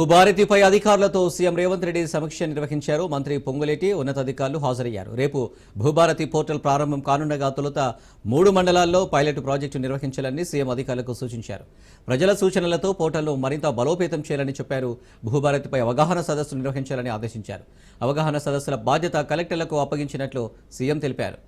భూభారతిపై అధికారులతో సీఎం రేవంత్ రెడ్డి సమీక్ష నిర్వహించారు. మంత్రి పొంగులేటి ఉన్నతాధికారులు హాజరయ్యారు. రేపు భూభారతి పోర్టల్ ప్రారంభం కానుండగా తొలుత మూడు మండలాల్లో పైలట్ ప్రాజెక్టు నిర్వహించాలని సీఎం అధికారులకు సూచించారు. ప్రజల సూచనలతో పోర్టల్ను మరింత బలోపేతం చేయాలని చెప్పారు. భూభారతిపై అవగాహన సదస్సు నిర్వహించాలని ఆదేశించారు. అవగాహన సదస్సుల బాధ్యత కలెక్టర్లకు అప్పగించినట్లు సీఎం తెలిపారు.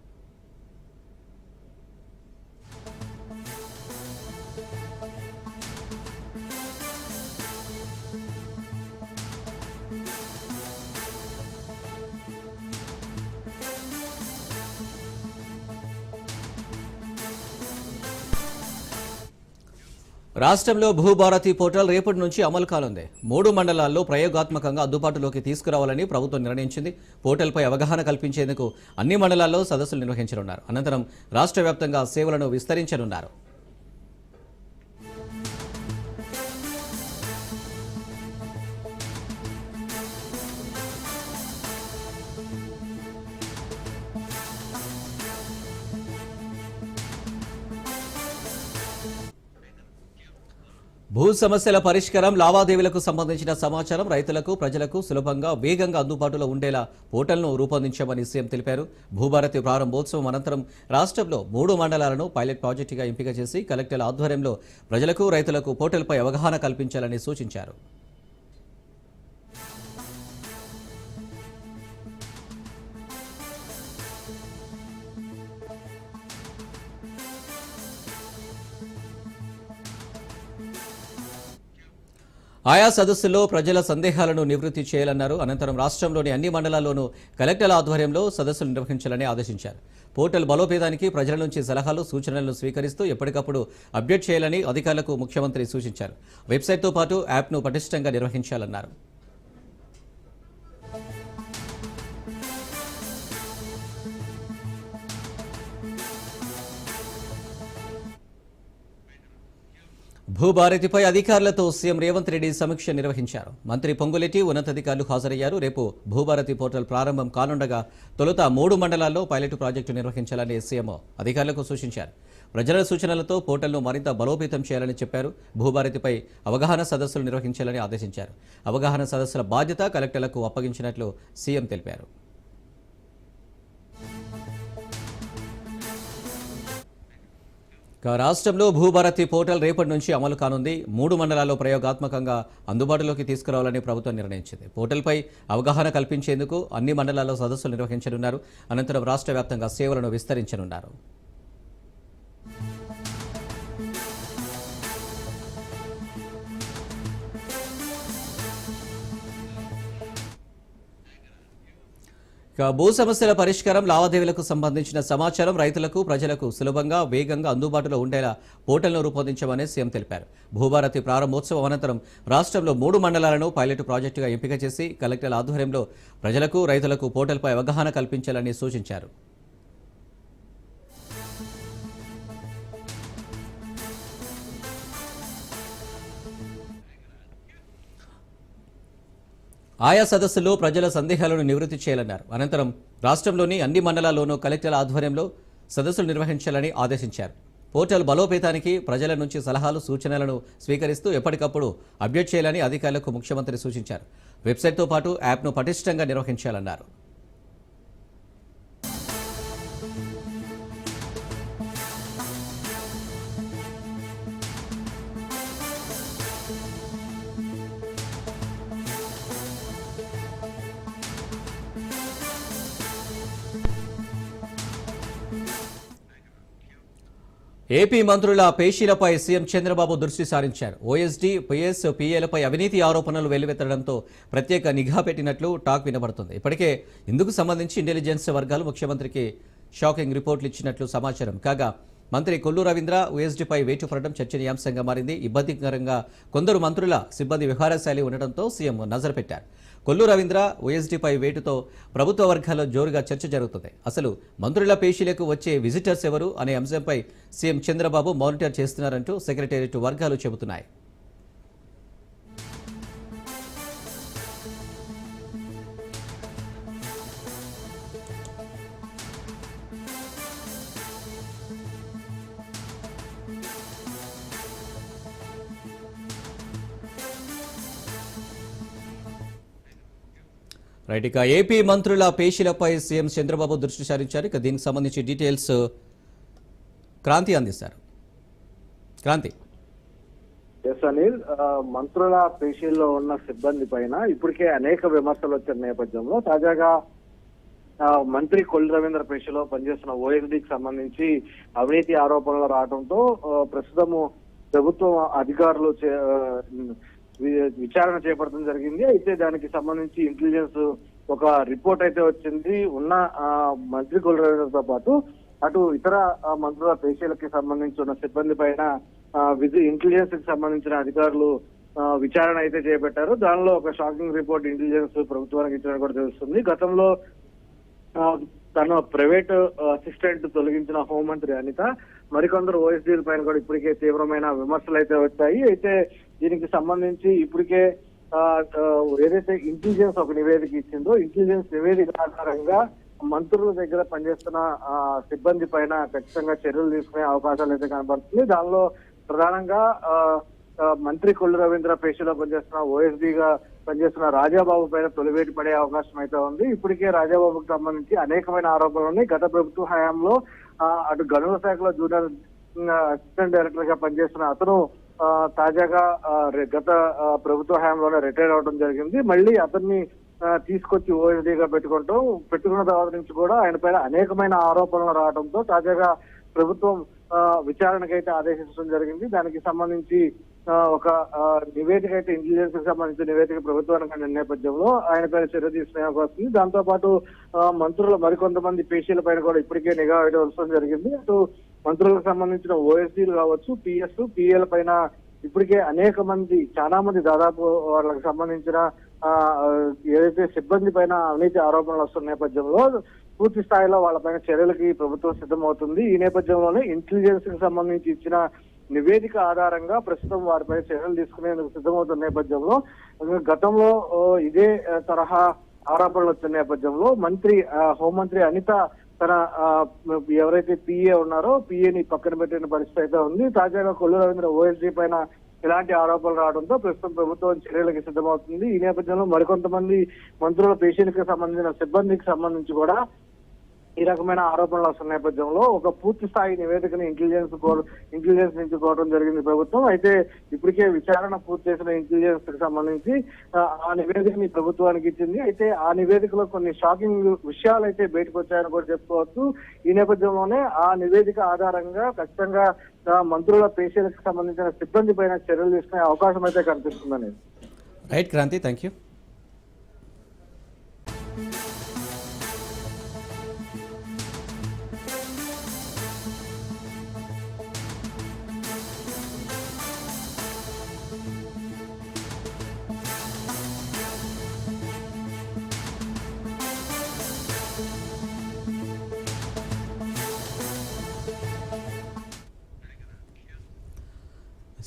రాష్ట్రంలో భూభారతి పోర్టల్ రేపటి నుంచి అమలు కానుంది. మూడు మండలాల్లో ప్రయోగాత్మకంగా అందుబాటులోకి తీసుకురావాలని ప్రభుత్వం నిర్ణయించింది. పోర్టల్పై అవగాహన కల్పించేందుకు అన్ని మండలాల్లో సదస్సులు నిర్వహించనున్నారు. అనంతరం రాష్ట్ర వ్యాప్తంగా సేవలను విస్తరించనున్నారు. భూ సమస్యల పరిష్కారం లావాదేవీలకు సంబంధించిన సమాచారం రైతులకు ప్రజలకు సులభంగా వేగంగా అందుబాటులో ఉండేలా పోర్టల్ను రూపొందించామని సీఎం తెలిపారు. భూభారతి ప్రారంభోత్సవం అనంతరం రాష్ట్రంలో మూడు మండలాలను పైలట్ ప్రాజెక్టుగా ఎంపిక చేసి కలెక్టర్ల ఆధ్వర్యంలో ప్రజలకు రైతులకు పోర్టల్పై అవగాహన కల్పించాలని సూచించారు. ఆయా సదస్సుల్లో ప్రజల సందేహాలను నివృత్తి చేయాలన్నారు. అనంతరం రాష్ట్రంలోని అన్ని మండలాల్లోనూ కలెక్టర్ల ఆధ్వర్యంలో సదస్సులు నిర్వహించాలని ఆదేశించారు. పోర్టల్ బలోపేతానికి ప్రజల నుంచి సలహాలు సూచనలను స్వీకరిస్తూ ఎప్పటికప్పుడు అప్డేట్ చేయాలని అధికారులకు ముఖ్యమంత్రి సూచించారు. వెబ్సైట్తో పాటు యాప్ను పటిష్టంగా నిర్వహించాలన్నారు. భూభారతిపై అధికారులతో సీఎం రేవంత్ రెడ్డి సమీక్ష నిర్వహించారు. మంత్రి పొంగులెట్టి ఉన్నతాధికారులు హాజరయ్యారు. రేపు భూభారతి పోర్టల్ ప్రారంభం కానుండగా తొలుత మూడు మండలాల్లో పైలట్ ప్రాజెక్టు నిర్వహించాలని సీఎం అధికారులకు సూచించారు. ప్రజల సూచనలతో పోర్టల్ను మరింత బలోపేతం చేయాలని చెప్పారు. భూభారతిపై అవగాహన సదస్సులు నిర్వహించాలని ఆదేశించారు. అవగాహన సదస్సుల బాధ్యత కలెక్టర్లకు అప్పగించినట్లు సీఎం తెలిపారు. రాష్ట్రంలో భూభారతి పోర్టల్ రేపటి నుంచి అమలు కానుంది. మూడు మండలాల్లో ప్రయోగాత్మకంగా అందుబాటులోకి తీసుకురావాలని ప్రభుత్వం నిర్ణయించింది. పోర్టల్పై అవగాహన కల్పించేందుకు అన్ని మండలాల్లో సదస్సులు నిర్వహించనున్నారు. అనంతరం రాష్ట్ర వ్యాప్తంగా సేవలను విస్తరించనున్నారు. ఇక భూ సమస్యల పరిష్కారం లావాదేవీలకు సంబంధించిన సమాచారం రైతులకు ప్రజలకు సులభంగా వేగంగా అందుబాటులో ఉండేలా పోర్టల్ను రూపొందించామని సీఎం తెలిపారు. భూభారతి ప్రారంభోత్సవం అనంతరం రాష్ట్రంలో మూడు మండలాలను పైలట్ ప్రాజెక్టుగా ఎంపిక చేసి కలెక్టర్ల ఆధ్వర్యంలో ప్రజలకు రైతులకు పోర్టల్పై అవగాహన కల్పించాలని సూచించారు. ఆయా సదస్సులో ప్రజల సందేహాలను నివృత్తి చేయాలన్నారు. అనంతరం రాష్ట్రంలోని అన్ని మండలాల్లోనూ కలెక్టర్ల ఆధ్వర్యంలో సదస్సులు నిర్వహించాలని ఆదేశించారు. పోర్టల్ బలోపేతానికి ప్రజల నుంచి సలహాలు సూచనలను స్వీకరిస్తూ ఎప్పటికప్పుడు అప్డేట్ చేయాలని అధికారులకు ముఖ్యమంత్రి సూచించారు. వెబ్సైట్తో పాటు యాప్ను పటిష్టంగా నిర్వహించాలన్నారు. ఏపీ మంత్రుల పేషీలపై సీఎం చంద్రబాబు దృష్టి సారించారు. ఓఎస్డీ పిఎస్ పిఏలపై అవినీతి ఆరోపణలు వెల్లువెత్తడంతో ప్రత్యేక నిఘా పెట్టినట్లు టాక్ వినబడుతుంది. ఇప్పటికే ఇందుకు సంబంధించి ఇంటెలిజెన్స్ వర్గాలు ముఖ్యమంత్రికి షాకింగ్ రిపోర్ట్లు ఇచ్చినట్లు సమాచారం. కాగా మంత్రి కొల్లు రవీంద్ర ఓఎస్డీపై వేటు పడడం చర్చనీయాంశంగా మారింది. ఇబ్బందికరంగా కొందరు మంత్రుల సిబ్బంది విహారశైలి ఉండటంతో సీఎం నజరు పెట్టారు. కొల్లు రవీంద్ర ఓఎస్డీపై వేటుతో ప్రభుత్వ వర్గాల్లో జోరుగా చర్చ జరుగుతుంది. అసలు మంత్రుల పేషీలకు వచ్చే విజిటర్స్ ఎవరు అనే అంశంపై సీఎం చంద్రబాబు మానిటర్ చేస్తున్నారంటూ సెక్రటేరియట్ వర్గాలు చెబుతున్నాయి. రైట్ ఇక ఏపీ మంత్రుల పేషీలపై సీఎం చంద్రబాబు దృష్టి సారించారు. ఇక దీనికి సంబంధించి డీటెయిల్స్ క్రాంతి అందిస్తారు. క్రాంతి. ఎస్ అనిల్ మంత్రుల పేషీల్లో ఉన్న సిబ్బంది పైన ఇప్పటికే అనేక విమర్శలు వచ్చిన నేపథ్యంలో తాజాగా మంత్రి కొల్లి రవీంద్ర పేషీలో పనిచేస్తున్న ఓఎస్డీకి సంబంధించి అవినీతి ఆరోపణలు రావడంతో ప్రస్తుతము ప్రభుత్వం అధికారులు చే- విచారణ చేపట్టడం జరిగింది. అయితే దానికి సంబంధించి ఇంటెలిజెన్స్ ఒక రిపోర్ట్ అయితే వచ్చింది. ఉన్న మంత్రి కొల్లి పాటు అటు ఇతర మంత్రుల పేషీలకి సంబంధించి ఉన్న సిబ్బంది పైన విధి ఇంటెలిజెన్స్కి సంబంధించిన అధికారులు విచారణ అయితే చేపట్టారు. దానిలో ఒక షాకింగ్ రిపోర్ట్ ఇంటెలిజెన్స్ ప్రభుత్వానికి ఇచ్చినట్టు కూడా తెలుస్తుంది. గతంలో తన ప్రైవేట్ అసిస్టెంట్ తొలగించిన హోంమంత్రి అనిత మరికొందరు ఓఎస్డీల పైన కూడా ఇప్పటికే తీవ్రమైన విమర్శలు అయితే వచ్చాయి. అయితే దీనికి సంబంధించి ఇప్పటికే ఏదైతే ఇంటెలిజెన్స్ ఒక నివేదిక ఇచ్చిందో ఇంటెలిజెన్స్ నివేదిక ఆధారంగా మంత్రుల దగ్గర పనిచేస్తున్న సిబ్బంది పైన ఖచ్చితంగా చర్యలు తీసుకునే అవకాశాలు అయితే కనబడుతుంది దానిలో ప్రధానంగా మంత్రి కొల్లు రవీంద్ర పేషలో పనిచేస్తున్న ఓఎస్డీగా పనిచేస్తున్న రాజాబాబు పైన తొలివేటి పడే అవకాశం అయితే ఉంది. ఇప్పటికే రాజాబాబుకు సంబంధించి అనేకమైన ఆరోపణలు ఉన్నాయి. గత ప్రభుత్వ హయాంలో అటు గనుల శాఖలో జూనియర్ అసిస్టెంట్ డైరెక్టర్గా పనిచేస్తున్న అతను తాజాగా గత ప్రభుత్వ హయాంలోనే రిటైర్ అవడం జరిగింది. మళ్ళీ అతన్ని తీసుకొచ్చి ఓఎస్డీగా పెట్టుకుంటూ పెట్టుకున్న తర్వాత నుంచి కూడా ఆయన పైన అనేకమైన ఆరోపణలు రావడంతో తాజాగా ప్రభుత్వం విచారణకైతే ఆదేశించడం జరిగింది. దానికి సంబంధించి ఒక నివేదిక అయితే ఇంటెలిజెన్స్కి సంబంధించిన నివేదిక ప్రభుత్వానికి అందిన నేపథ్యంలో ఆయన పైన చర్య తీసుకునే అవకాశం ఉంది. దాంతో పాటు మంత్రులు మరికొంతమంది పేషీల పైన కూడా ఇప్పటికే నిఘా వేయడం జరిగింది. అటు మంత్రులకు సంబంధించిన ఓఎస్డీలు కావచ్చు పిఎస్ పిఎల్ పైన ఇప్పటికే అనేక మంది చాలా మంది దాదాపు వాళ్ళకి సంబంధించిన ఏదైతే సిబ్బంది పైన అవినీతి ఆరోపణలు వస్తున్న నేపథ్యంలో పూర్తి స్థాయిలో వాళ్ళపైన చర్యలకి ప్రభుత్వం సిద్ధమవుతుంది. ఈ నేపథ్యంలోనే ఇంటెలిజెన్స్కి సంబంధించి ఇచ్చిన నివేదిక ఆధారంగా ప్రస్తుతం వారిపై చర్యలు తీసుకునేందుకు సిద్ధమవుతున్న నేపథ్యంలో గతంలో ఇదే తరహా ఆరోపణలు వచ్చిన నేపథ్యంలో మంత్రి హోంమంత్రి అనిత తన ఎవరైతే పిఏ ఉన్నారో పిఏని పక్కన పెట్టిన పరిస్థితి అయితే ఉంది. తాజాగా కొల్లు రవీంద్ర ఓఎస్డీ పైన ఇలాంటి ఆరోపణలు రావడంతో ప్రస్తుతం ప్రభుత్వం చర్యలకు సిద్ధమవుతుంది. ఈ నేపథ్యంలో మరికొంతమంది మంత్రుల పేషెంట్కి సంబంధించిన సిబ్బందికి సంబంధించి కూడా ఈ రకమైన ఆరోపణలు వస్తున్న నేపథ్యంలో ఒక పూర్తి స్థాయి నివేదికను ఇంటెలిజెన్స్ ఇంటెలిజెన్స్ నుంచి కోవడం జరిగింది ప్రభుత్వం. అయితే ఇప్పటికే విచారణ పూర్తి చేసిన ఇంటెలిజెన్స్కి సంబంధించి ఆ, నివేదికని ప్రభుత్వానికి ఇచ్చింది. అయితే ఆ నివేదికలో కొన్ని షాకింగ్ విషయాలు అయితే బయటకు వచ్చాయని కూడా చెప్పుకోవచ్చు. ఈ నేపథ్యంలోనే ఆ నివేదిక ఆధారంగా ఖచ్చితంగా మంత్రుల పేషీలకు సంబంధించిన సిబ్బంది పైన చర్యలు తీసుకునే అవకాశం అయితే కనిపిస్తుందని right Kranthi thank you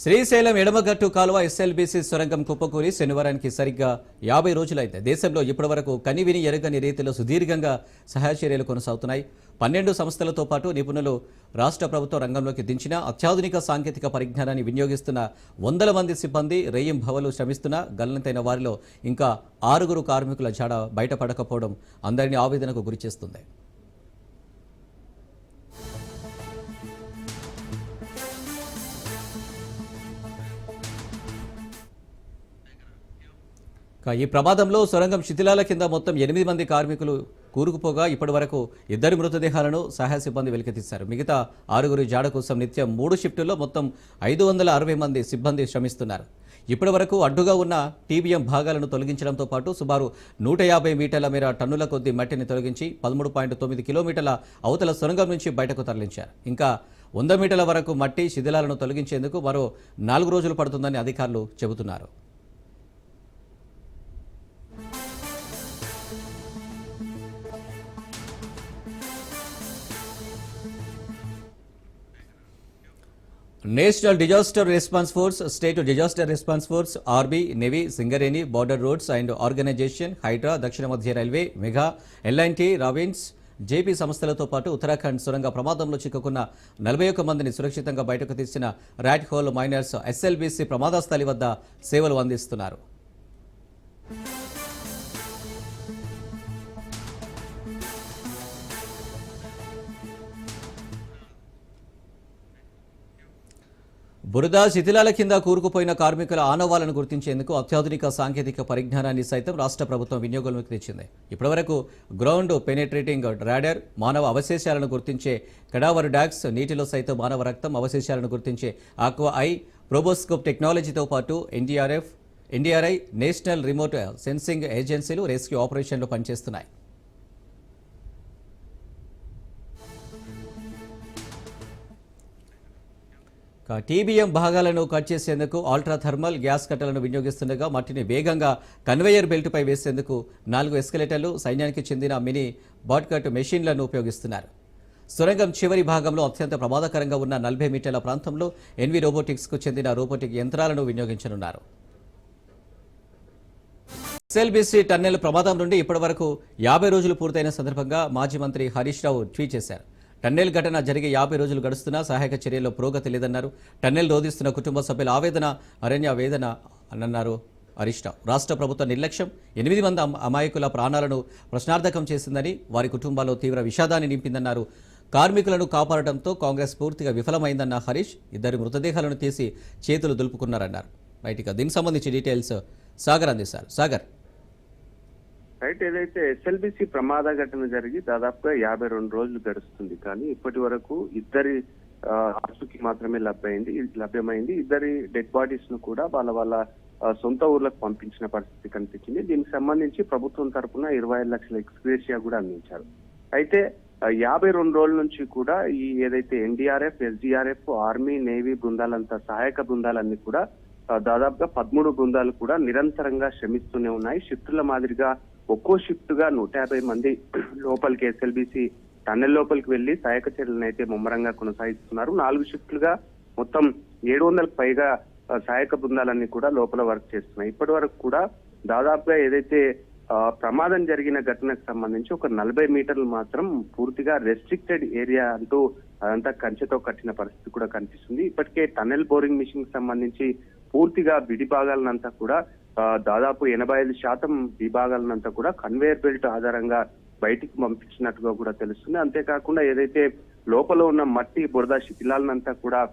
Srisailam ఎడమగట్టు కాలువ ఎస్ఎల్బీసీ సొరంగం కుప్పకూలి శనివారానికి సరిగ్గా యాభై రోజులైతే దేశంలో ఇప్పటివరకు కనివిని ఎరగని రీతిలో సుదీర్ఘంగా సహాయ చర్యలు కొనసాగుతున్నాయి. పన్నెండు సంస్థలతో పాటు నిపుణులు రాష్ట్ర ప్రభుత్వ రంగంలోకి దించిన అత్యాధునిక సాంకేతిక పరిజ్ఞానాన్ని వినియోగిస్తున్న వందల మంది సిబ్బంది రెయ్యం భవలు శ్రమిస్తున్న గల్లంతైన వారిలో ఇంకా ఆరుగురు కార్మికుల జాడ బయటపడకపోవడం అందరినీ ఆవేదనకు గురిచేస్తుంది. ఈ ప్రమాదంలో సొరంగం శిథిలాల కింద మొత్తం ఎనిమిది మంది కార్మికులు కూరుకుపోగా ఇప్పటి వరకు ఇద్దరి మృతదేహాలను సహాయ సిబ్బంది వెలికితీశారు. మిగతా ఆరుగురి జాడ కోసం నిత్యం మూడు షిఫ్టుల్లో మొత్తం ఐదు వందల అరవై మంది సిబ్బంది శ్రమిస్తున్నారు. ఇప్పటి వరకు అడ్డుగా ఉన్న టీబీఎం భాగాలను తొలగించడంతో పాటు సుమారు నూట యాభై మీటర్ల మేర టన్నుల కొద్ది మట్టిని తొలగించి పదమూడు పాయింట్ తొమ్మిది కిలోమీటర్ల అవతల సొరంగం నుంచి బయటకు తరలించారు. ఇంకా వంద మీటర్ల వరకు మట్టి శిథిలాలను తొలగించేందుకు మరో నాలుగు రోజులు పడుతుందని అధికారులు చెబుతున్నారు. National disaster response force state disaster response force RB navy Singareni border roads and organisation Hydraa దక్షిణ మధ్య railway Mega L and T రావిన్స్ JP సంస్థలతో పాటు ఉత్తరాఖండ్ సొరంగ ప్రమాదంలో చిక్కుకున్న నలభై ఒక్క మందిని సురక్షితంగా బయటకు తీసిన ర్యాట్ హోల్ మైనర్స్ ఎస్ఎల్బీసీ ప్రమాదస్థలి వద్ద సేవలు అందిస్తున్నారు. బురద శిథిలాల కింద కూరుకుపోయిన కార్మికుల ఆనవాలను గుర్తించేందుకు అత్యాధునిక సాంకేతిక పరిజ్ఞానాన్ని సైతం రాష్ట్ర ప్రభుత్వం వినియోగంలోకి తెచ్చింది. ఇప్పటివరకు గ్రౌండ్ పెనెట్రేటింగ్ రాడర్ మానవ అవశేషాలను గుర్తించే కడావర్ డాక్స్ నీటిలో సైతం మానవ రక్తం అవశేషాలను గుర్తించే ఆక్వా ఐ ప్రోబోస్కోప్ టెక్నాలజీతో పాటు NDRF NDRI national remote sensing ఏజెన్సీలు రెస్క్యూ ఆపరేషన్లు పనిచేస్తున్నాయి. టీబీఎం భాగాలను కట్ చేసేందుకు అల్ట్రా థర్మల్ గ్యాస్ కట్టలను వినియోగిస్తుండగా మట్టిని వేగంగా కన్వేయర్ బెల్ట్పై వేసేందుకు నాలుగు ఎస్కలేటర్లు సైన్యానికి చెందిన మినీ బాట్కట్ మెషిన్లను ఉపయోగిస్తున్నారు. సొరంగం చివరి భాగంలో అత్యంత ప్రమాదకరంగా ఉన్న నలభై మీటర్ల ప్రాంతంలో ఎన్వి రోబోటిక్స్కు చెందిన రోబోటిక్ యంత్రాలను వినియోగించనున్నారు. ఎస్ఎల్బీసీ టన్నెల్ ప్రమాదం నుండి ఇప్పటివరకు యాభై రోజులు పూర్తయిన సందర్భంగా మాజీ మంత్రి హరీష్ రావు ట్వీట్ చేశారు. టన్నెల్ ఘటన జరిగి యాభై రోజులు గడుస్తున్నా సహాయక చర్యల్లో పురోగతి లేదన్నారు. టన్నెల్ రోధిస్తున్న కుటుంబ సభ్యుల ఆవేదన అరణ్య వేదన అన్నారు హరీష్ రావు. రాష్ట్ర ప్రభుత్వ నిర్లక్ష్యం ఎనిమిది మంది అమాయకుల ప్రాణాలను ప్రశ్నార్థకం చేసిందని వారి కుటుంబాల్లో తీవ్ర విషాదాన్ని నింపిందన్నారు. కార్మికులను కాపాడటంతో కాంగ్రెస్ పూర్తిగా విఫలమైందన్న హరీష్ ఇద్దరి మృతదేహాలను తీసి చేతులు దులుపుకున్నారన్నారు. రైట్ ఇక దీనికి సంబంధించి డీటెయిల్స్ సాగర్ అందిస్తారు. సాగర్. సైట్ ఏదైతే ఎస్ఎల్బిసి ప్రమాద ఘటన జరిగి దాదాపుగా యాభై రెండు రోజులు గడుస్తుంది. కానీ ఇప్పటి వరకు ఇద్దరి ఆ, మాత్రమే లభ్యమైంది లభ్యమైంది. ఇద్దరి డెడ్ బాడీస్ను కూడా వాళ్ళ వాళ్ళ సొంత ఊర్లకు పంపించిన పరిస్థితి కనిపించింది. దీనికి సంబంధించి ప్రభుత్వం తరపున ఇరవై ఐదు లక్షల ఎక్స్గ్రేషియా కూడా అందించారు. అయితే యాభై రెండు రోజుల నుంచి కూడా ఈ ఏదైతే ఎన్డీఆర్ఎఫ్ ఎస్డీఆర్ఎఫ్ ఆర్మీ నేవీ బృందాలంతా సహాయక బృందాలన్నీ కూడా దాదాపుగా పదమూడు బృందాలు కూడా నిరంతరంగా శ్రమిస్తూనే ఉన్నాయి. షిఫ్టుల మాదిరిగా ఒక్కో షిఫ్ట్గా నూట యాభై మంది లోపలికి ఎస్ఎల్బిసి టన్నెల్ లోపలికి వెళ్ళి సహాయక చర్యలను అయితే ముమ్మరంగా కొనసాగిస్తున్నారు. నాలుగు షిఫ్ట్లుగా మొత్తం ఏడు వందలకు పైగా సహాయక బృందాలన్నీ కూడా లోపల వర్క్ చేస్తున్నాయి. ఇప్పటి వరకు కూడా దాదాపుగా ఏదైతే ప్రమాదం జరిగిన ఘటనకు సంబంధించి ఒక నలభై మీటర్లు మాత్రం పూర్తిగా రెస్ట్రిక్టెడ్ ఏరియా అంటూ అదంతా కంచెతో కట్టిన పరిస్థితి కూడా కనిపిస్తుంది. ఇప్పటికే టన్నెల్ బోరింగ్ మిషన్కి సంబంధించి పూర్తిగా విడి భాగాలనంతా కూడా దాదాపు ఎనభై ఐదు శాతం విభాగాలనంతా కూడా కన్వేయర్ బెల్ట్ ఆధారంగా బయటికి పంపించినట్టుగా కూడా తెలుస్తుంది. అంతేకాకుండా ఏదైతే లోపల ఉన్న మట్టి బురద శిథిలాలనంతా కూడా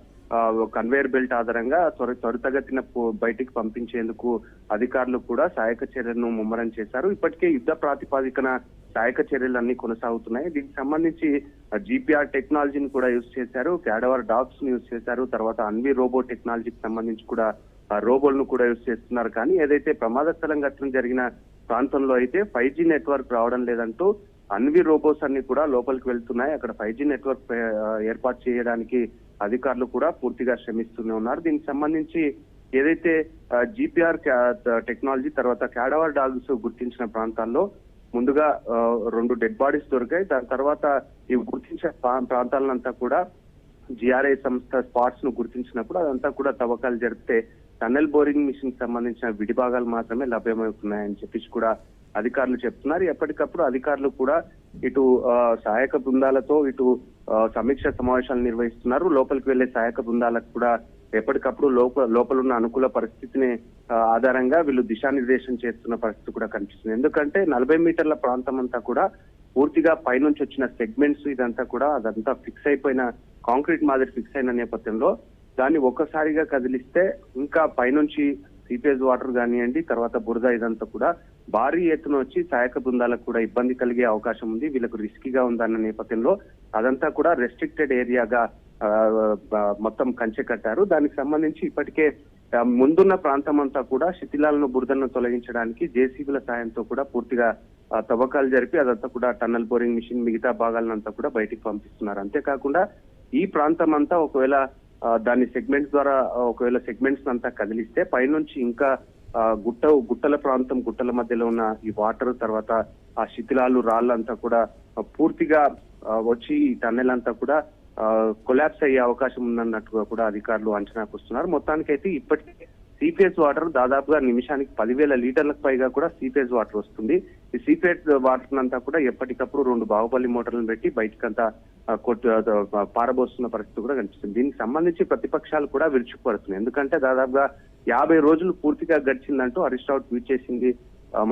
కన్వేయర్ బెల్ట్ ఆధారంగా త్వర త్వరితగతిన పో- బయటికి పంపించేందుకు అధికారులు కూడా సహాయక చర్యలను ముమ్మరం చేశారు. ఇప్పటికే యుద్ధ ప్రాతిపాదికన సహాయక చర్యలన్నీ కొనసాగుతున్నాయి. దీనికి సంబంధించి జీపీఆర్ టెక్నాలజీని కూడా యూజ్ చేశారు. క్యాడవర్ డాగ్స్ని యూజ్ చేశారు. తర్వాత అన్వి రోబో టెక్నాలజీకి సంబంధించి కూడా రోబోలను కూడా యూజ్ చేస్తున్నారు. కానీ ఏదైతే ప్రమాద స్థలం ఘటన జరిగిన ప్రాంతంలో అయితే ఫైవ్ జీ నెట్వర్క్ రావడం లేదంటూ అన్వి రోబోస్ అన్ని కూడా లోపలికి వెళ్తున్నాయి. అక్కడ ఫైవ్ జీ నెట్వర్క్ ఏర్పాటు చేయడానికి అధికారులు కూడా పూర్తిగా శ్రమిస్తూనే ఉన్నారు. దీనికి సంబంధించి ఏదైతే జీపీఆర్ టెక్నాలజీ తర్వాత క్యాడవర్ డాగ్స్ గుర్తించిన ప్రాంతాల్లో ముందుగా రెండు డెడ్ బాడీస్ దొరికాయి. దాని తర్వాత ఈ గుర్తించిన ప్రా- ప్రాంతాలనంతా కూడా జిఆర్ఐ సంస్థ స్పాట్స్ను గుర్తించినప్పుడు అదంతా కూడా తవ్వకాలు జరిపితే టన్నెల్ బోరింగ్ మిషన్ సంబంధించిన విడిభాగాలు మాత్రమే లభ్యమవుతున్నాయని చెప్పేసి కూడా అధికారులు చెప్తున్నారు. ఎప్పటికప్పుడు అధికారులు కూడా ఇటు సహాయక బృందాలతో ఇటు సమీక్ష సమావేశాలు నిర్వహిస్తున్నారు. లోపలికి వెళ్ళే సహాయక బృందాలకు కూడా ఎప్పటికప్పుడు లోపల లోపల ఉన్న అనుకూల పరిస్థితిని ఆధారంగా వీళ్ళు దిశానిర్దేశం చేస్తున్న పరిస్థితి కూడా కనిపిస్తుంది. ఎందుకంటే నలభై మీటర్ల ప్రాంతం అంతా కూడా పూర్తిగా పైనుంచి వచ్చిన సెగ్మెంట్స్ ఇదంతా కూడా అదంతా ఫిక్స్ అయిపోయిన కాంక్రీట్ మాదిరి ఫిక్స్ అయిన నేపథ్యంలో దాన్ని ఒక్కసారిగా కదిలిస్తే ఇంకా పైనుంచి సీపేజ్ వాటర్ కానివ్వండి తర్వాత బురద ఇదంతా కూడా భారీ ఎత్తున వచ్చి సహాయక బృందాలకు కూడా ఇబ్బంది కలిగే అవకాశం ఉంది. వీళ్ళకు రిస్కీగా ఉందన్న నేపథ్యంలో అదంతా కూడా రెస్ట్రిక్టెడ్ ఏరియాగా మొత్తం కంచె కట్టారు. దానికి సంబంధించి ఇప్పటికే ముందున్న ప్రాంతం అంతా కూడా శిథిలాలను బురదలను తొలగించడానికి జేసీబీల సాయంతో కూడా పూర్తిగా తవ్వకాలు జరిపి అదంతా కూడా టన్నల్ బోరింగ్ మిషన్ మిగతా భాగాలను అంతా కూడా బయటికి పంపిస్తున్నారు. అంతేకాకుండా ఈ ప్రాంతం అంతా ఒకవేళ దాని సెగ్మెంట్స్ ద్వారా ఒకవేళ సెగ్మెంట్స్ అంతా కదిలిస్తే పైనుంచి ఇంకా గుట్ట గుట్టల ప్రాంతం గుట్టల మధ్యలో ఉన్న ఈ వాటర్ తర్వాత ఆ శిథిలాలు రాళ్ళంతా కూడా పూర్తిగా వచ్చి ఈ టన్నెల్ అంతా కూడా కొలాప్స్ అయ్యే అవకాశం ఉందన్నట్టుగా కూడా అధికారులు అంచనాకు వస్తున్నారు. మొత్తానికైతే ఇప్పటికే సీపేజ్ వాటర్ దాదాపుగా నిమిషానికి పదివేల లీటర్లకు పైగా కూడా సీపేజ్ వాటర్ వస్తుంది. ఈ సీపేజ్ వాటర్ అంతా కూడా ఎప్పటికప్పుడు రెండు బాహుబలి మోటార్లను పెట్టి బయటకంతా కొట్టు పారబోస్తున్న పరిస్థితి కూడా కనిపిస్తుంది. దీనికి సంబంధించి ప్రతిపక్షాలు కూడా విరుచుకుపడుతున్నాయి. ఎందుకంటే దాదాపుగా యాభై రోజులు పూర్తిగా గడిచిందంటూ హరీష్ రావు ట్వీట్ చేసింది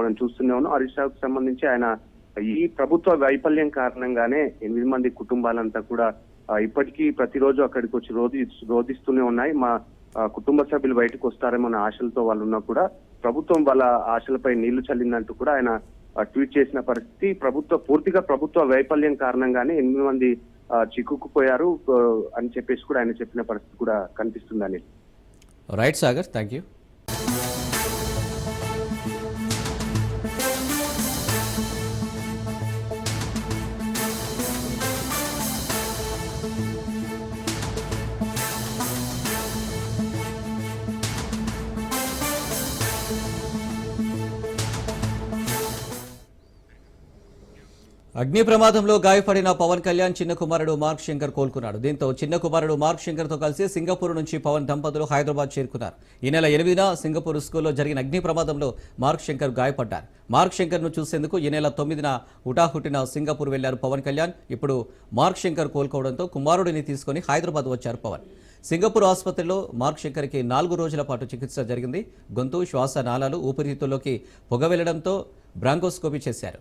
మనం చూస్తూనే ఉన్నాం. హరీష్ రావుకి సంబంధించి ఆయన ఈ ప్రభుత్వ వైఫల్యం కారణంగానే ఎనిమిది మంది కుటుంబాలంతా కూడా ఇప్పటికీ ప్రతిరోజు అక్కడికి వచ్చి రోధి రోధిస్తూనే ఉన్నాయి. మా కుటుంబ సభ్యులు బయటకు వస్తారేమో అనే ఆశలతో వాళ్ళు ఉన్నా కూడా ప్రభుత్వం వాళ్ళ ఆశలపై నీళ్ళు చల్లిందంటూ కూడా ఆయన ట్వీట్ చేసిన పరిస్థితి ప్రభుత్వ పూర్తిగా ప్రభుత్వ వైఫల్యం కారణంగానే ఎనిమిది మంది చిక్కుకుపోయారు అని చెప్పేసి కూడా ఆయన చెప్పిన పరిస్థితి కూడా కనిపిస్తుంది Anil right Sagar thank you అగ్ని ప్రమాదంలో గాయపడిన పవన్ కళ్యాణ్ చిన్న కుమారుడు మార్క్ శంకర్ కోలుకున్నాడు. దీంతో చిన్న కుమారుడు మార్క్ శంకర్తో కలిసి సింగపూర్ నుంచి పవన్ దంపతులు హైదరాబాద్ చేరుకున్నారు. ఈ నెల ఎనిమిదిన సింగపూర్ స్కూల్లో జరిగిన అగ్ని ప్రమాదంలో మార్క్ శంకర్ గాయపడ్డారు. మార్క్ శంకర్ను చూసేందుకు ఈ నెల తొమ్మిదిన హుటాహుటిన సింగపూర్ వెళ్ళారు పవన్ కళ్యాణ్. ఇప్పుడు మార్క్ శంకర్ కోలుకోవడంతో కుమారుడిని తీసుకుని హైదరాబాద్ వచ్చారు పవన్. సింగపూర్ ఆసుపత్రిలో మార్క్ శంకర్కి నాలుగు రోజుల పాటు చికిత్స జరిగింది. గొంతు శ్వాస నాళాలు ఊపిరితిత్తుల్లోకి పొగ వెళ్ళడంతో బ్రాంకోస్కోపీ చేశారు.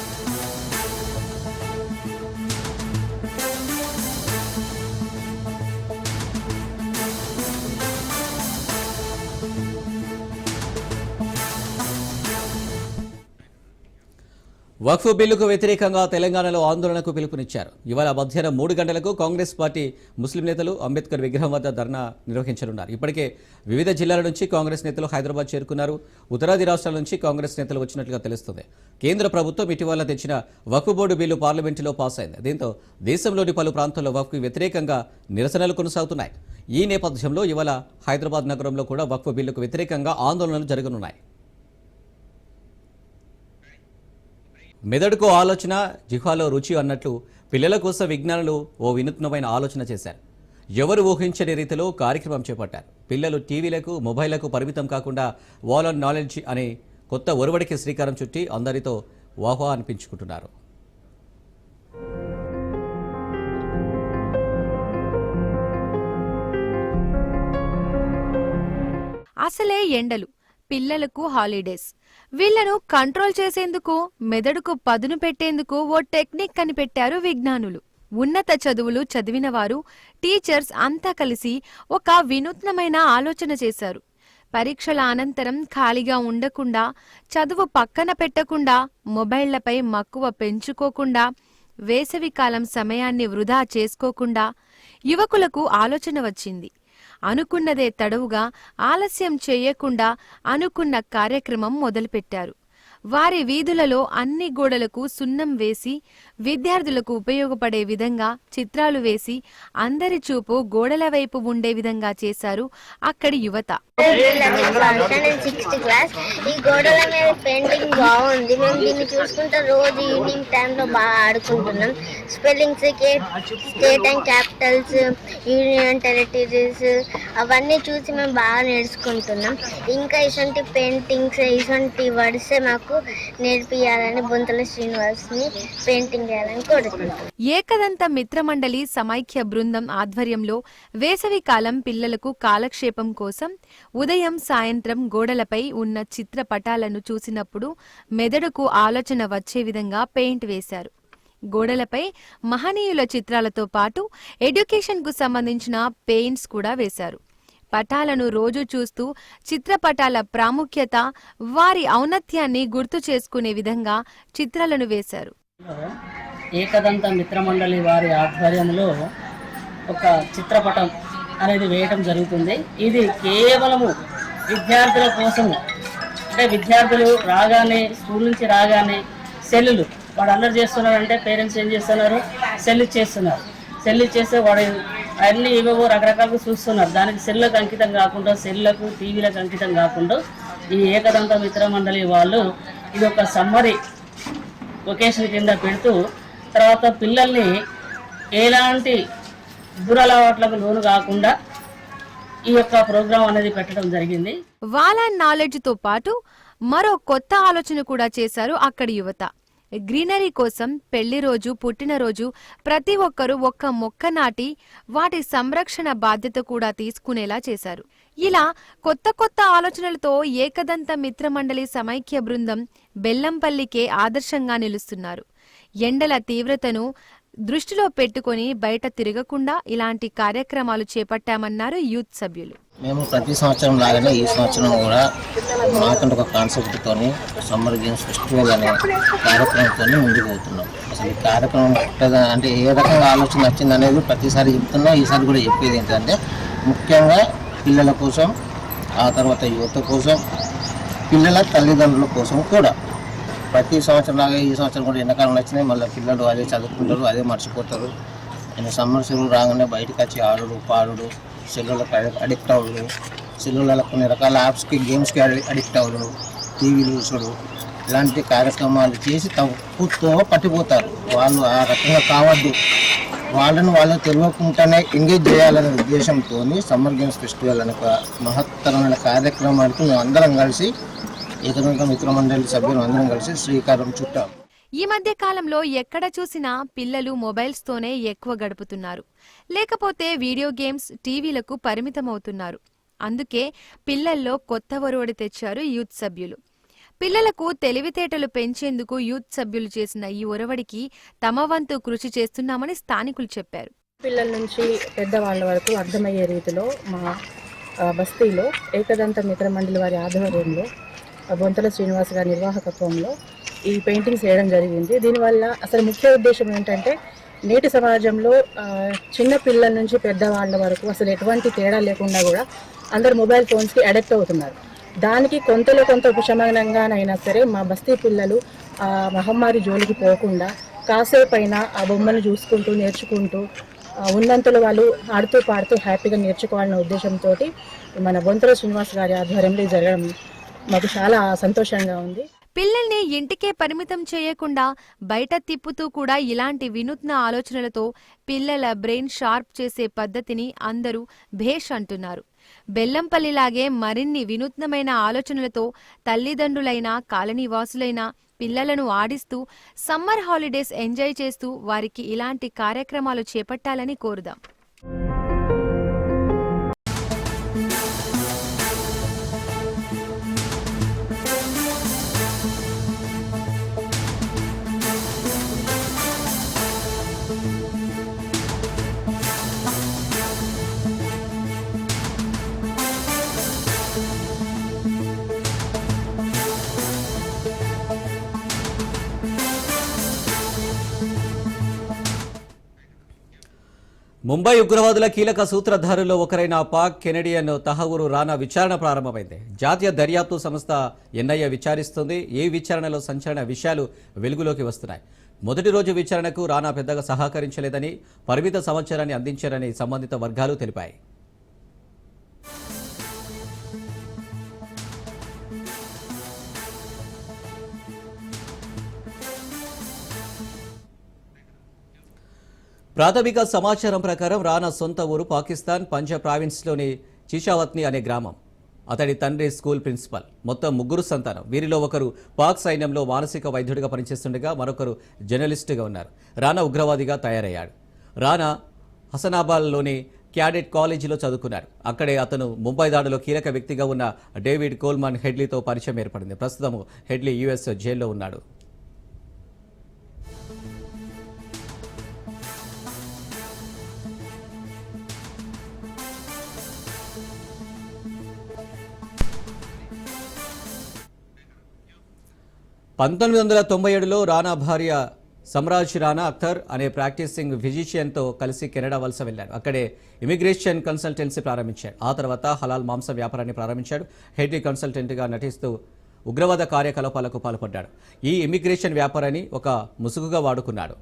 వక్ఫ్ బిల్లుకు వ్యతిరేకంగా తెలంగాణలో ఆందోళనకు పిలుపునిచ్చారు. ఇవాళ మధ్యాహ్నం మూడు గంటలకు కాంగ్రెస్ పార్టీ ముస్లిం నేతలు అంబేద్కర్ విగ్రహం వద్ద ధర్నా నిర్వహించనున్నారు. ఇప్పటికే వివిధ జిల్లాల నుంచి కాంగ్రెస్ నేతలు హైదరాబాద్ చేరుకున్నారు. ఉత్తరాది రాష్ట్రాల నుంచి కాంగ్రెస్ నేతలు వచ్చినట్లుగా తెలుస్తుంది. కేంద్ర ప్రభుత్వం ఇటీవల తెచ్చిన వక్ఫ్ బోర్డు బిల్లు పార్లమెంటులో పాస్ అయింది. దీంతో దేశంలోని పలు ప్రాంతాల్లో వక్ఫ్ వ్యతిరేకంగా నిరసనలు కొనసాగుతున్నాయి. ఈ నేపథ్యంలో ఇవాళ హైదరాబాద్ నగరంలో కూడా వక్ఫ్ బిల్లుకు వ్యతిరేకంగా ఆందోళనలు జరగనున్నాయి. మెదడుకు ఆలోచన జిహ్వాలో రుచి అన్నట్లు పిల్లల కోసం విజ్ఞానులు ఓ వినూత్నమైన ఆలోచన చేశారు. ఎవరు ఊహించని రీతిలో కార్యక్రమం చేపట్టారు. పిల్లలు టీవీలకు మొబైళ్ళకు పరిమితం కాకుండా వాల్ ఆన్ నాలెడ్జ్ అనే కొత్త ఒరవడికి శ్రీకారం చుట్టి అందరితో వాహా అనిపించుకుంటున్నారు. అసలే ఎండలు. పిల్లలకు హాలిడేస్. వీళ్ళను కంట్రోల్ చేసేందుకు మెదడుకు పదును పెట్టేందుకు ఓ టెక్నిక్ కనిపెట్టారు విజ్ఞానులు. ఉన్నత చదువులు చదివిన వారు టీచర్స్ అంతా కలిసి ఒక వినూత్నమైన ఆలోచన చేశారు. పరీక్షల అనంతరం ఖాళీగా ఉండకుండా చదువు పక్కన పెట్టకుండా మొబైళ్ళపై మక్కువ పెంచుకోకుండా వేసవికాలం సమయాన్ని వృధా చేసుకోకుండా యువకులకు ఆలోచన వచ్చింది. అనుకున్నదే తడవుగా ఆలస్యం చేయకుండా అనుకున్న కార్యక్రమం మొదలుపెట్టారు. వారి వీధులలో అన్ని గోడలకు సున్నం వేసి విద్యార్థులకు ఉపయోగపడే విధంగా చిత్రాలు వేసి అందరి చూపు గోడల వైపు ఉండే విధంగా చేశారు అక్కడి యువత. నేను సిక్స్త్ క్లాస్ ఈ గోడల మీద పెయింటింగ్ బాగుంది. మేము దీన్ని చూసుకుంటే రోజు ఈవినింగ్ టైంలో బాగా ఆడుకుంటున్నాం. Spellings state and capitals union territories అవన్నీ చూసి మేము బాగా నేర్చుకుంటున్నాం. ఇంకా ఇటువంటి పెయింటింగ్స్ ఇటువంటి వర్డ్స్ మాకు నేర్పియాలని బొంతల శ్రీనివాస్ని పెయింటింగ్ చేయాలని ఏకదంత మిత్రమండలి సమైక్య బృందం ఆధ్వర్యంలో వేసవికాలం పిల్లలకు కాలక్షేపం కోసం ఉదయం సాయంత్రం గోడలపై ఉన్న చిత్రపటాలను చూసినప్పుడు మెదడుకు ఆలోచన వచ్చే విధంగా పెయింట్ వేశారు. గోడలపై మహనీయుల చిత్రాలతో పాటు ఎడ్యుకేషన్కు సంబంధించిన పెయింట్స్ కూడా వేశారు. పటాలను రోజు చూస్తూ చిత్రపటాల ప్రాముఖ్యత వారి ఔన్నత్యాన్ని గుర్తు చేసుకునే విధంగా చిత్రాలను వేశారు. ఏకదంత మిత్రమండలి వారి ఆధ్వర్యంలో ఒక చిత్రపటం అనేది వేయటం జరుగుతుంది. ఇది కేవలము విద్యార్థుల కోసము అంటే విద్యార్థులు రాగానే స్కూల్ నుంచి రాగానే సెల్లులు వాడు అల్లరి చేస్తున్నారంటే పేరెంట్స్ ఏం చేస్తున్నారు? సెల్ చేస్తున్నారు. సెల్ చేస్తే వాడు అన్ని ఏవేవో రకరకాలుగా చూస్తున్నారు. దానికి సెల్లకు అంకితం కాకుండా సెల్లకు టీవీలకు అంకితం కాకుండా ఈ ఏకదంత మిత్రమండలి వాళ్ళు ఇది ఒక సమ్మరి లొకేషన్ కింద పెడుతూ తర్వాత పిల్లల్ని ఎలాంటి దురలవాట్లకు లోను కాకుండా ఈ యొక్క ప్రోగ్రాం అనేది పెట్టడం జరిగింది. వాళ్ళ నాలెడ్జ్తో పాటు మరో కొత్త ఆలోచన కూడా చేశారు అక్కడి యువత. గ్రీనరీ కోసం పెళ్ళి రోజు పుట్టినరోజు ప్రతి ఒక్కరూ ఒక్క మొక్క నాటి వాటి సంరక్షణ బాధ్యత కూడా తీసుకునేలా చేశారు. ఇలా కొత్త కొత్త ఆలోచనలతో ఏకదంత మిత్రమండలి సమైక్య బృందం బెల్లంపల్లికే ఆదర్శంగా నిలుస్తున్నారు. ఎండల తీవ్రతను దృష్టిలో పెట్టుకొని బయట తిరగకుండా ఇలాంటి కార్యక్రమాలు చేపట్టామన్నారు యూత్ సభ్యులు. మేము ప్రతి సంవత్సరం లాగానే ఈ సంవత్సరం కూడా మాకంటే ఒక కాన్సెప్ట్తో సమ్మర్ గేమ్స్ ఫెస్టివల్ అనే కార్యక్రమంతో ముందుకు పోతున్నాం. అసలు ఈ కార్యక్రమం పుట్టదా అంటే ఏ రకంగా ఆలోచన వచ్చింది అనేది ప్రతిసారి చెప్తున్నా ఈసారి కూడా చెప్పేది ఏంటంటే ముఖ్యంగా పిల్లల కోసం ఆ తర్వాత యువత కోసం పిల్లల తల్లిదండ్రుల కోసం కూడా. ప్రతి సంవత్సరం లాగా ఈ సంవత్సరం కూడా ఎండాకాలం వచ్చినాయి. మళ్ళీ పిల్లలు అదే చదువుకుంటారు అదే మర్చిపోతారు. నేను సమ్మర్ సెలవులు రాగానే బయటకు వచ్చి ఆడుడు పాడుడు సెల్లులకు అడిక్ట్ అవ్వడు సెల్లులలో కొన్ని రకాల యాప్స్కి గేమ్స్కి అడిక్ట్ అవ్వడు టీవీలు చూసుడు. ఇలాంటి కార్యక్రమాలు చేసి తప్పుతో పట్టిపోతారు. వాళ్ళు ఆ రకంగా కావద్దు. వాళ్ళని వాళ్ళు తెలియకుండానే ఎంగేజ్ చేయాలనే ఉద్దేశంతో సమ్మర్ గేమ్స్ ఫెస్టివల్ అనే ఒక మహత్తరమైన కార్యక్రమానికి మేము అందరం కలిసి ఏకైక మిత్రమండలి సభ్యులు అందరం కలిసి శ్రీకారం చుట్టాం. ఈ మధ్య కాలంలో ఎక్కడ చూసినా పిల్లలు మొబైల్స్ తోనే ఎక్కువ గడుపుతున్నారు. లేకపోతే వీడియో గేమ్స్ టీవీలకు పరిమితమవుతున్నారు. అందుకే పిల్లల్లో కొత్త ఒరవడి తెచ్చారు యూత్ సభ్యులు. పిల్లలకు తెలివితేటలు పెంచేందుకు యూత్ సభ్యులు చేసిన ఈ ఒరవడికి తమ వంతు కృషి చేస్తున్నామని స్థానికులు చెప్పారు. పిల్లల నుంచి పెద్దవాళ్ళ వరకు అర్థమయ్యే రీతిలో మా బస్తీలో ఏకదంత మిత్ర మండలి వారి ఆధ్వర్యంలో బొంతల శ్రీనివాస్ గారి నిర్వాహకత్వంలో ఈ పెయింటింగ్స్ వేయడం జరిగింది. దీనివల్ల అసలు ముఖ్య ఉద్దేశం ఏంటంటే నేటి సమాజంలో చిన్న పిల్లల నుంచి పెద్దవాళ్ళ వరకు అసలు ఎటువంటి తేడా లేకుండా కూడా అందరు మొబైల్ ఫోన్స్కి అడెక్ట్ అవుతున్నారు. దానికి కొంతలో కొంత ఉపశమనంగానైనా సరే మా బస్తీ పిల్లలు ఆ మహమ్మారి జోలికి పోకుండా కాసేపైనా ఆ బొమ్మను చూసుకుంటూ నేర్చుకుంటూ ఉన్నంతలో వాళ్ళు ఆడుతూ పాడుతూ హ్యాపీగా నేర్చుకోవాలనే ఉద్దేశంతో మన బొంతల శ్రీనివాస్ గారి ఆధ్వర్యంలో జరగడం మాకు చాలా సంతోషంగా ఉంది. పిల్లల్ని ఇంటికే పరిమితం చేయకుండా బయట తిప్పుతూ కూడా ఇలాంటి వినూత్న ఆలోచనలతో పిల్లల బ్రెయిన్ షార్ప్ చేసే పద్ధతిని అందరూ భేష్ అంటున్నారు. బెల్లంపల్లిలాగే మరిన్ని వినూత్నమైన ఆలోచనలతో తల్లిదండ్రులైనా కాలనీవాసులైనా పిల్లలను ఆడిస్తూ సమ్మర్ హాలిడేస్ ఎంజాయ్ చేస్తూ వారికి ఇలాంటి కార్యక్రమాలు చేపట్టాలని కోరుదాం. ముంబై ఉగ్రవాదుల కీలక సూత్రధారుల్లో ఒకరైన పాక్ కెనడియన్ తహవూరు రానా విచారణ ప్రారంభమైంది. జాతీయ దర్యాప్తు సంస్థ ఎన్ఐఏ విచారిస్తుంది. ఏ విచారణలో సంచలన విషయాలు వెలుగులోకి వస్తున్నాయి. మొదటి రోజు విచారణకు రానా పెద్దగా సహకరించలేదని పరిమిత సమాచారాన్ని అందించారని సంబంధిత వర్గాలు తెలిపాయి. ప్రాథమిక సమాచారం ప్రకారం రానా సొంత ఊరు పాకిస్తాన్ పంజాబ్ ప్రావిన్స్లోని చిషావత్ని అనే గ్రామం. అతడి తండ్రి స్కూల్ ప్రిన్సిపల్. మొత్తం ముగ్గురు సంతానం. వీరిలో ఒకరు పాక్ సైన్యంలో మానసిక వైద్యుడిగా పనిచేస్తుండగా మరొకరు జర్నలిస్టుగా ఉన్నారు. రానా ఉగ్రవాదిగా తయారయ్యాడు. రానా హసనాబాద్లోని క్యాడెట్ కాలేజీలో చదువుకున్నారు అక్కడే అతను ముంబై దాడిలో కీలక వ్యక్తిగా ఉన్న డేవిడ్ కోల్మాన్ హెడ్లీతో పరిచయం ఏర్పడింది. ప్రస్తుతం హెడ్లీ యుఎస్ జైల్లో ఉన్నాడు. పంతొమ్మిది వందల తొంభై ఏడులో రానా భార్య సమ్రాజ్ రానా అఖ్తర్ అనే ప్రాక్టీసింగ్ ఫిజిషియన్తో కలిసి కెనడా వలస వెళ్ళాడు అక్కడే ఇమిగ్రేషన్ కన్సల్టెన్సీ ప్రారంభించాడు ఆ తర్వాత హలాల్ మాంస వ్యాపారాన్ని ప్రారంభించాడు. హెడ్ కన్సల్టెంట్గా నటిస్తూ ఉగ్రవాద కార్యకలాపాలకు పాల్పడ్డాడు. ఈ ఇమిగ్రేషన్ వ్యాపారాన్ని ఒక ముసుగుగా వాడుకున్నాడు.